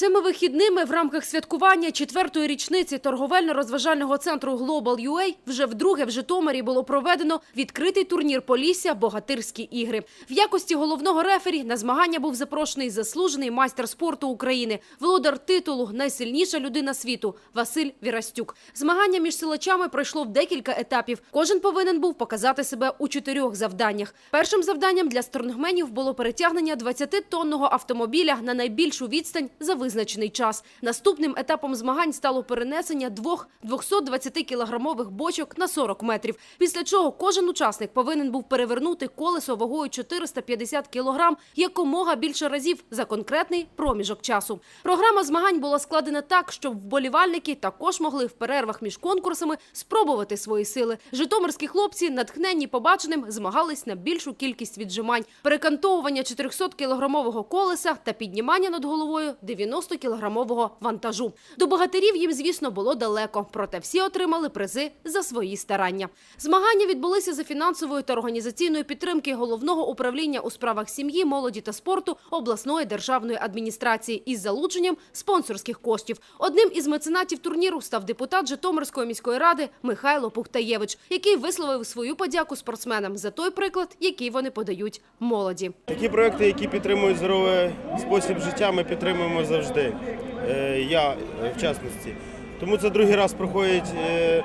Цими вихідними в рамках святкування четвертої річниці торговельно-розважального центру Global UA вже вдруге в Житомирі було проведено відкритий турнір Полісся Богатирські ігри. В якості головного рефері на змагання був запрошений заслужений майстер спорту України, володар титулу Найсильніша людина світу Василь Вірастюк. Змагання між силачами пройшло в декілька етапів. Кожен повинен був показати себе у чотирьох завданнях. Першим завданням для стронгменів було перетягнення 20-тонного автомобіля на найбільшу відстань за визначений час. Наступним етапом змагань стало перенесення двох 220-кілограмових бочок на 40 метрів. Після чого кожен учасник повинен був перевернути колесо вагою 450 кілограм якомога більше разів за конкретний проміжок часу. Програма змагань була складена так, щоб вболівальники також могли в перервах між конкурсами спробувати свої сили. Житомирські хлопці, натхненні побаченим, змагались на більшу кількість віджимань, перекантовування 400-кілограмового колеса та піднімання над головою 90-кілограмового вантажу. До богатирів їм, звісно, було далеко, проте всі отримали призи за свої старання. Змагання відбулися за фінансової та організаційної підтримки головного управління у справах сім'ї, молоді та спорту обласної державної адміністрації із залученням спонсорських коштів. Одним із меценатів турніру став депутат Житомирської міської ради Михайло Пухтаєвич, який висловив свою подяку спортсменам за той приклад, який вони подають молоді. Такі проекти, які підтримують здоровий спосіб життя, ми підтримуємо завжди. Е, Я е, в частності. Тому це другий раз проходить е,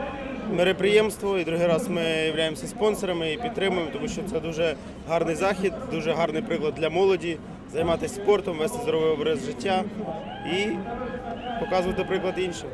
мероприємство, і другий раз ми являємося спонсорами і підтримуємо, тому що це дуже гарний захід, дуже гарний приклад для молоді займатися спортом, вести здоровий образ життя і показувати приклад іншим.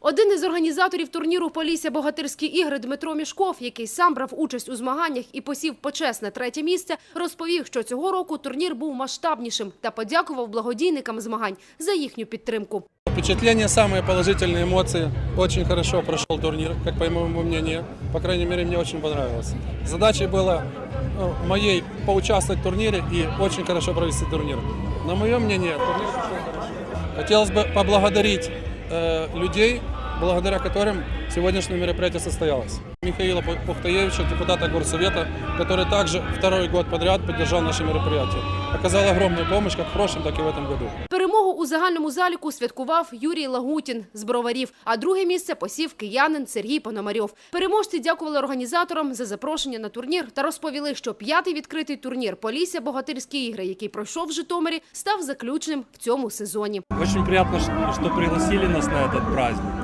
Один із організаторів турніру Полісся Богатирські ігри Дмитро Мішков, який сам брав участь у змаганнях і посів почесне третє місце, розповів, що цього року турнір був масштабнішим та подякував благодійникам змагань за їхню підтримку. Впечатления самые положительные эмоции. Очень хорошо прошел турнир, как по моему мнению. По крайней мере, мне очень понравилось. Задачей было ну, моей поучаствовать в турнире и очень хорошо провести турнир. На мое мнение, турнир прошел хорошо. Хотелось бы поблагодарить euh, le благодаря которым сегодняшнее мероприятие состоялось. Михаила Пу- Пухтаевича, депутата Горсовета, который также второй год подряд поддержал наше мероприятие. Оказал огромную помощь как в прошлом, так и в этом году. Перемогу у загальному заліку святкував Юрій Лагутін з броварів, а друге місце посів киянин Сергій Пономарьов. Переможці дякували організаторам за запрошення на турнір та розповіли, що п'ятий відкритий турнір Полісся Богатирські ігри, який пройшов в Житомирі, став заключним в цьому сезоні. Очень приятно, что что пригласили нас на этот праздник.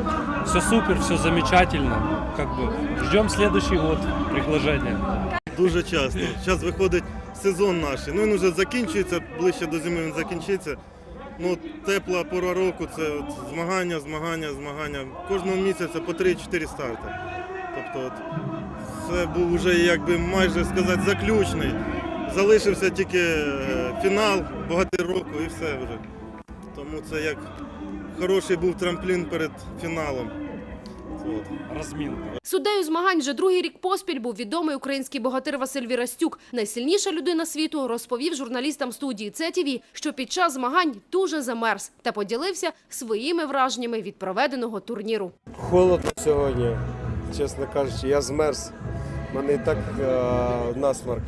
Все супер, все замечательно. Как бы ждем следующий год приглашения. Дуже часто. Зараз виходить сезон наш. Ну він вже закінчується, ближче до зими він закінчиться. Ну, тепла пора року, це от змагання, змагання, змагання. Кожного місяця по 3-4 старти. Тобто от, це був вже якби майже сказати заключний. Залишився тільки е, фінал, богатир року і все вже. Тому це як хороший був трамплін перед фіналом. От. Разминка. Суддею змагань вже другий рік поспіль був відомий український богатир Василь Вірастюк. Найсильніша людина світу розповів журналістам студії ЦТВ, що під час змагань дуже замерз та поділився своїми враженнями від проведеного турніру. Холодно сьогодні, чесно кажучи, я змерз. У мене і так е, насмарк.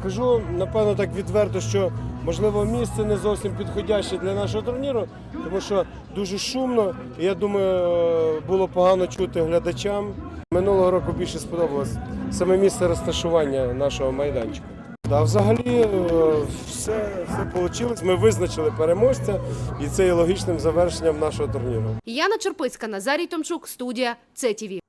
Скажу, напевно, так відверто, що можливо місце не зовсім підходяще для нашого турніру, тому що дуже шумно, і я думаю, було погано чути глядачам. Минулого року більше сподобалось саме місце розташування нашого майданчика. А взагалі е, все, все вийшло. Ми визначили переможця, і це є логічним завершенням нашого турніру. Яна Черпицька, Назарій Томчук, студія ЦТВ.